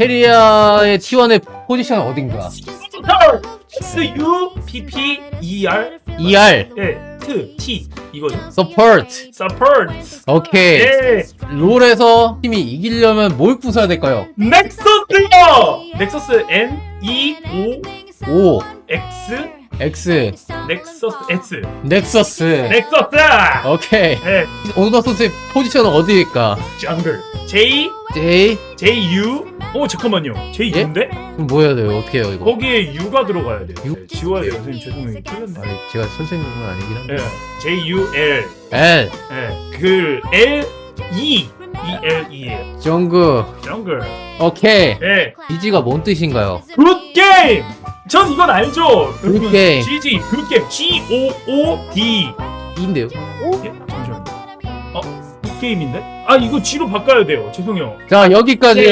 캐리아의 T1의 포지션은 어딘가? S U P P E R ER, 예, T T 이거죠. support. Support. 오케이. 예. 롤에서 팀이 이기려면 뭘 부숴야 될까요? 넥서스요. 넥서스 N E O 5, X X, 넥서스 S 넥서스. 넥서스. 오케이. 예. 오노바 선수의 포지션은 어디일까? 정글 J J, J U. 어 잠깐만요. J 예? U인데 그럼 뭐 해야 돼요? 어떻게 해요, 이거? 거기에 U가 들어가야 돼. U? 요 지워야 돼요. 선생님 죄송해요. 틀렸네. 아니, 제가 선생님은 아니긴 한데. 예. J U L. L, 예. 그 L E E L E예요. 정글. 정글. 오케이. 예. GG가 뭔 뜻인가요? 굿 게임. 전 이건 알죠. 굿 게임. GG 굿 게임. G O O D. E인데요? 예? 잠시만요. 어? 굿 게임인데? 아 이거 G로 바꿔야 돼요. 죄송해요. 자, 여기까지.